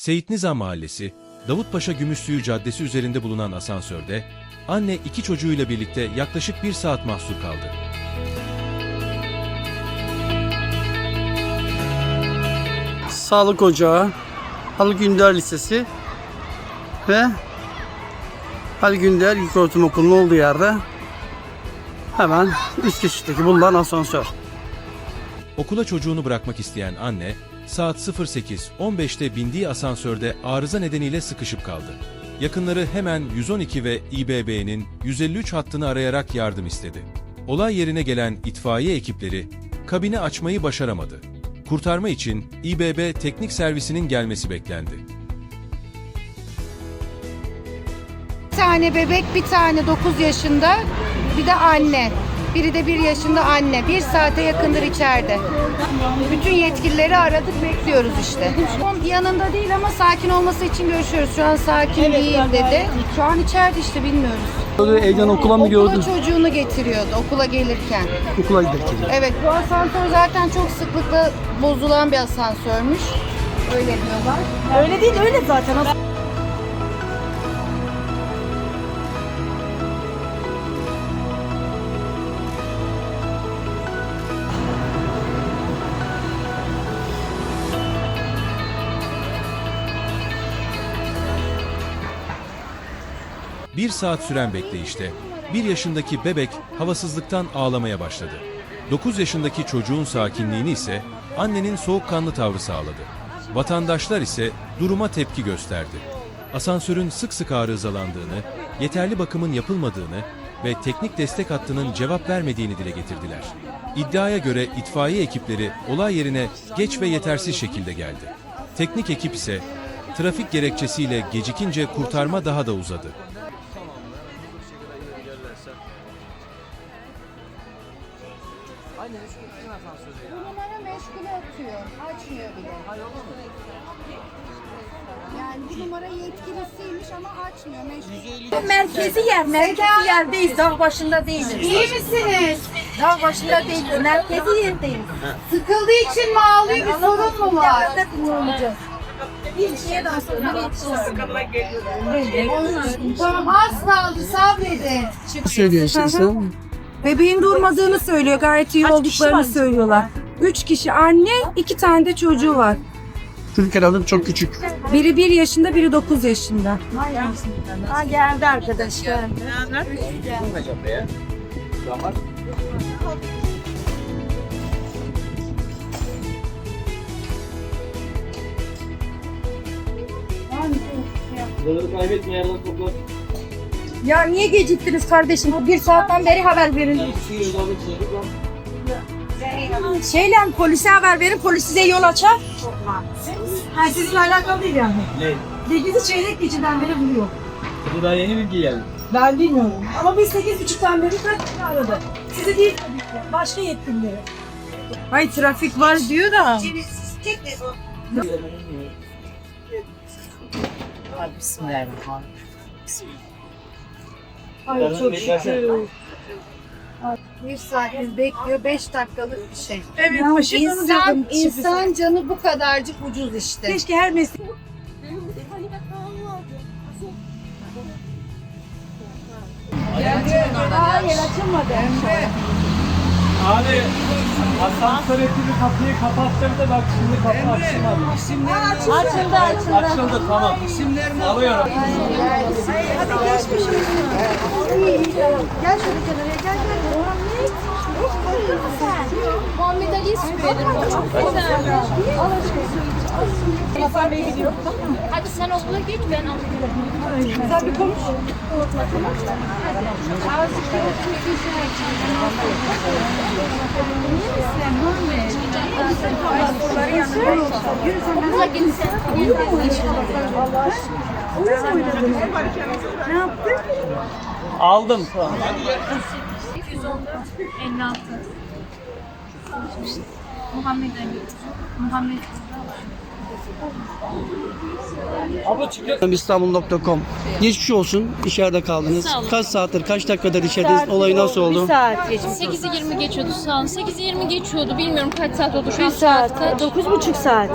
Seyit Nizam Mahallesi, Davutpaşa Gümüşsuyu Caddesi üzerinde bulunan asansörde, anne iki çocuğuyla birlikte yaklaşık bir saat mahsur kaldı. Sağlık Ocağı, Halı Günder Lisesi ve Halı Günder İlköğretim Okulu'nun olduğu yerde hemen üst geçitteki bulunan asansör. Okula çocuğunu bırakmak isteyen anne, saat 08.15'te bindiği asansörde arıza nedeniyle sıkışıp kaldı. Yakınları hemen 112 ve İBB'nin 153 hattını arayarak yardım istedi. Olay yerine gelen itfaiye ekipleri kabini açmayı başaramadı. Kurtarma için İBB teknik servisinin gelmesi beklendi. Bir tane bebek, bir tane 9 yaşında, bir de anne. Biri de 1 yaşında anne. Bir saate yakındır içeride. Bütün yetkilileri aradık, bekliyoruz işte. Yanında değil ama sakin olması için görüşüyoruz. Şu an sakin değil dedi. Şu an içeride işte bilmiyoruz. Evden okula mı Okula gidiyordun? çocuğunu getiriyordu okula gelirken. Okula giderken. Evet bu asansör zaten çok sıklıkla bozulan bir asansörmüş. Öyle diyorlar. Öyle değil öyle zaten. Bir saat süren bekleyişte bir yaşındaki bebek havasızlıktan ağlamaya başladı. 9 yaşındaki çocuğun sakinliğini ise annenin soğukkanlı tavrı sağladı. Vatandaşlar ise duruma tepki gösterdi. Asansörün sık sık arızalandığını, yeterli bakımın yapılmadığını ve teknik destek hattının cevap vermediğini dile getirdiler. İddiaya göre itfaiye ekipleri olay yerine geç ve yetersiz şekilde geldi. Teknik ekip ise trafik gerekçesiyle gecikince kurtarma daha da uzadı. Bu numara meşgule atıyor. Açmıyor bile. Yani bu numara yetkilisiymiş ama açmıyor. Meşgul. Merkezi yer, merkezi yerdeyiz. Dağ başında değiliz. İyi misiniz? Dağ başında değiliz, merkezi yerdeyiz. Sıkıldığı için mi ağlıyor? Bir sorun mu var? olacağız. Bir şeye daha sonra yetişiriz. Tamam az kaldı sabredin. Söylüyorsun sen. Bebeğin durmadığını söylüyor. Gayet iyi olduklarını söylüyorlar. Üç kişi anne, iki tane de çocuğu var. Çocuk herhalde çok küçük. Biri bir yaşında, biri dokuz yaşında. Ha geldi arkadaş geldi. Ya niye geciktiniz kardeşim? Bir saatten beri haber verin. Şeyle polise haber verin, polis size yol açar. Ha sizinle alakalı değil yani. Ne? Sekizi çeyrek geçiden beri buluyor. Bu daha yeni bilgi geldi. Ben bilmiyorum. Ama biz sekiz buçuktan beri kaç kişi aradı. Sizi değil tabii ki. Başka yetkilileri. Ay trafik var diyor da. Ay çok şükür. Bir saattir bekliyor. Beş dakikalık bir şey. Evet, başı İnsan, insan canı bu kadarcık ucuz işte. Keşke her meslek Hayır açılmadı. Abi asansör ekibi kapıyı kapattırdı bak şimdi kapı açılmadı. açıldı açıldı. Açıldı tamam. Alıyorum. Gel şöyle kenara gel gel. Muhammed Ali'yi sürelim. Çok güzel. Al aşkım. Hasan Bey gidiyor. Hadi sen okula geç ben alayım. Sen bir konuş. Aldım tamam. 214 56. Muhammed Ali. İstanbul.com Geçmiş olsun. İçeride kaldınız. Kaç saattir, kaç dakikadır içerideyiz? Olay nasıl oldu? saat geçmiş. 8'i 20 geçiyordu sağ olun. 8'i 20 geçiyordu. Bilmiyorum kaç saat oldu şu an saatte. Dokuz buçuk saat.